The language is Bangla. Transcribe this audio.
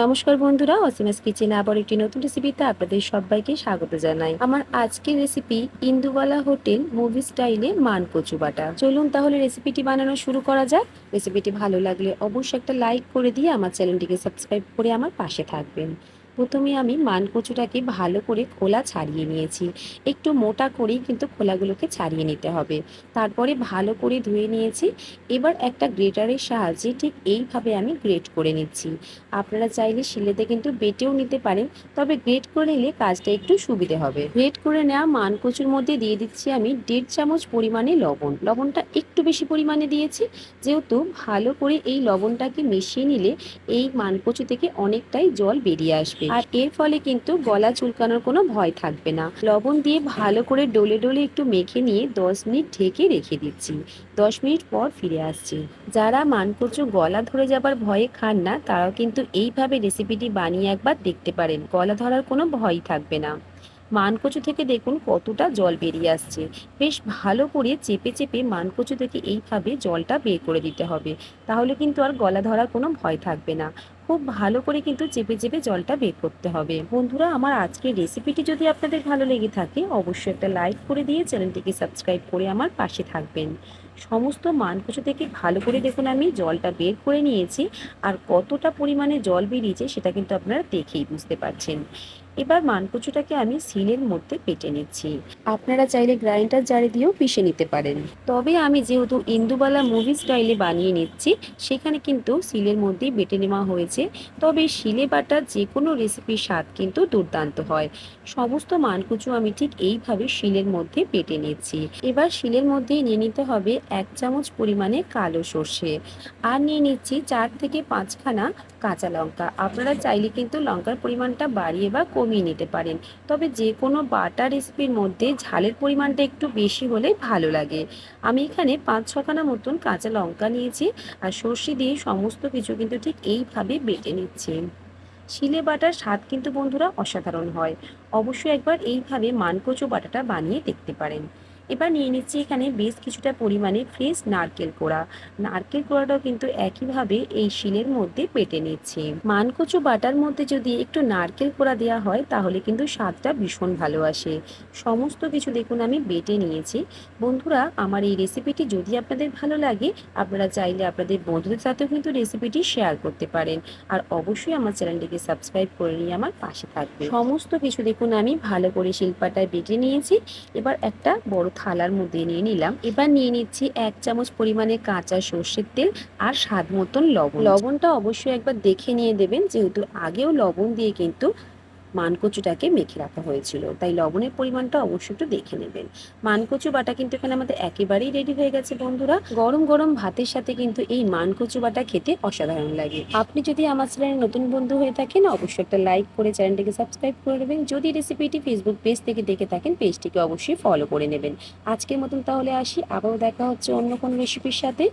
নমস্কার বন্ধুরা অসীমাস কিচেনে আবার একটি নতুন রেসিপিতে আপনাদের সবাইকে স্বাগত জানাই। আমার আজকের রেসিপি ইন্দুবালা হোটেল মুভি স্টাইলে মান কচু বাটা। চলুন তাহলে রেসিপিটি বানানো শুরু করা যাক। রেসিপিটি ভালো লাগলে অবশ্যই একটা লাইক করে দিয়ে আমার চ্যানেলটিকে সাবস্ক্রাইব করে আমার পাশে থাকবেন। প্রথমে আমি মান কচুটাকে ভালো করে খোলা ছাড়িয়ে নিয়েছি। একটু মোটা করেই কিন্তু খোলাগুলোকে ছাড়িয়ে নিতে হবে। তারপরে ভালো করে ধুয়ে নিয়েছি। এবার একটা গ্রেটারের সাহায্যে ঠিক এইভাবে আমি গ্রেট করে নিচ্ছি। আপনারা চাইলে শিলেতে কিন্তু বেটেও নিতে পারেন, তবে গ্রেট করে নিলে কাজটা একটু সুবিধে হবে। গ্রেট করে নেওয়া মান কচুর মধ্যে দিয়ে দিচ্ছি আমি দেড় চামচ পরিমাণে লবণ। লবণটা একটু বেশি পরিমাণে দিয়েছি, যেহেতু ভালো করে এই লবণটাকে মিশিয়ে নিলে এই মান কচু থেকে অনেকটাই জল বেরিয়ে আসবে। আর এর ফলে কিন্তু গলা চুলকানোর কোনো ভয় থাকবে না। লবণ দিয়ে ভালো করে ডলে ডলে একটু মেখে নিয়ে দশ মিনিট ঢেকে রেখে দিচ্ছি। দশ মিনিট পর ফিরে আসছি। যারা মানকচু গলা ধরে যাবার ভয়ে খান না, তারাও কিন্তু এইভাবে রেসিপিটি বানিয়ে একবার দেখতে পারেন। গলা ধরার কোনো ভয় থাকবে না। মানকচু থেকে দেখুন কতটা জল বেরিয়ে আসছে। বেশ ভালো করে চেপে চেপে মানকচু থেকে এইভাবে জলটা বের করে দিতে হবে। তাহলে কিন্তু আর গলা ধরার কোনো ভয় থাকবে না। খুব ভালো করে কিন্তু চেপে চেপে জলটা বের করতে হবে। বন্ধুরা, আমার আজকের রেসিপিটি যদি আপনাদের ভালো লেগে থাকে, অবশ্যই একটা লাইক করে দিয়ে চ্যানেলটিকে সাবস্ক্রাইব করে আমার পাশে থাকবেন। সমস্ত মানকুচু থেকে ভালো করে দেখুন আমি, জলটা বের করে নিয়েছি। আর কতটা পরিমাণে জল বেরিয়েছে সেটা কিন্তু আপনারা দেখেই বুঝতে পারছেন। এবার মানকুচুটাকে আমি সিলের মধ্যে পেটে নিচ্ছি। আপনারা চাইলে গ্রাইন্ডার জারে দিয়েও পিষে নিতে পারেন। তবে আমি যেহেতু ইন্দুবালা মুভি স্টাইলে বানিয়ে নিচ্ছি, সেখানে কিন্তু সিলের মধ্যেই বেটে নেওয়া হয়েছে। তবে শিলে বাটার যে কোনো রেসিপির স্বাদ কিন্তু দুর্দান্ত হয়। সমস্ত মানকুচু আমি ঠিক এইভাবে শিলের মধ্যে পেটে নিচ্ছি। এবার শিলের মধ্যে নিয়ে নিতে হবে এক চামচ পরিমাণে কালো সর্ষে। আর নিয়ে নিচ্ছি চার থেকে পাঁচখানা কাঁচা লঙ্কা। আপনারা চাইলে কিন্তু লঙ্কার পরিমাণটা বাড়িয়ে বা কমিয়ে নিতে পারেন। তবে যে কোনো বাটা রেসিপির মধ্যে ঝালের পরিমাণটা একটু বেশি হলে ভালো লাগে। আমি এখানে পাঁচ ছখানা মতন কাঁচা লঙ্কা নিয়েছি আর সর্ষে দিয়ে সমস্ত কিছু কিন্তু ঠিক এইভাবে বেটে নিচ্ছি। শিলে বাটার স্বাদ কিন্তু বন্ধুরা অসাধারণ হয়। অবশ্যই একবার এইভাবে মানকচু বাটাটা বানিয়ে দেখতে পারেন। এবার নিয়ে নিচ্ছি এখানে বেশ কিছুটা পরিমাণে ফ্রেশ নারকেল কোড়া। নারকেল কোড়াটাও কিন্তু একইভাবে এই শিলের মধ্যে পেটে নিচ্ছে। মানকচু বাটার মধ্যে যদি একটু নারকেল কোড়া দেওয়া হয়, তাহলে কিন্তু স্বাদটা ভীষণ ভালো আসে। সমস্ত কিছু দেখুন, আমি বেটে নিয়েছি। বন্ধুরা, আমার এই রেসিপিটি যদি আপনাদের ভালো লাগে, আপনারা চাইলে আপনাদের বন্ধুদের সাথেও কিন্তু রেসিপিটি শেয়ার করতে পারেন। আর অবশ্যই আমার চ্যানেলটিকে সাবস্ক্রাইব করে নিয়ে আমার পাশে থাকবে সমস্ত কিছু দেখুন, আমি ভালো করে শিল্পাটায় বেটে নিয়েছি। এবার একটা বড় থালার মধ্যে নিয়ে নিলাম। এবার নিয়ে নিচ্ছি এক চামচ পরিমাণে কাঁচা সর্ষের তেল আর স্বাদ মতন লবণ। লবণটা অবশ্যই একবার দেখে নিয়ে দেবেন যেহেতু আগেও লবণ দিয়ে কিন্তু মানকচুটাকে মেখে রাখা হয়েছিল। তাই লবণের পরিমাণটা অবশ্যই একটু দেখে নেবেন। মানকচু বাটা কিন্তু এখানে আমাদের একেবারেই রেডি হয়ে গেছে বন্ধুরা। গরম গরম ভাতের সাথে কিন্তু এই মানকচু বাটা খেতে অসাধারণ লাগে। আপনি যদি আমার চ্যানেলে নতুন বন্ধু হয়ে থাকেন, অবশ্যই একটা লাইক করে চ্যানেলটিকে সাবস্ক্রাইব করে নেবেন। যদি রেসিপিটি ফেসবুক পেজ থেকে দেখে থাকেন পেজটিকে অবশ্যই ফলো করে নেবেন। আজকের মতন তাহলে আসি। আবারও দেখা হচ্ছে অন্য কোনো রেসিপির সাথে।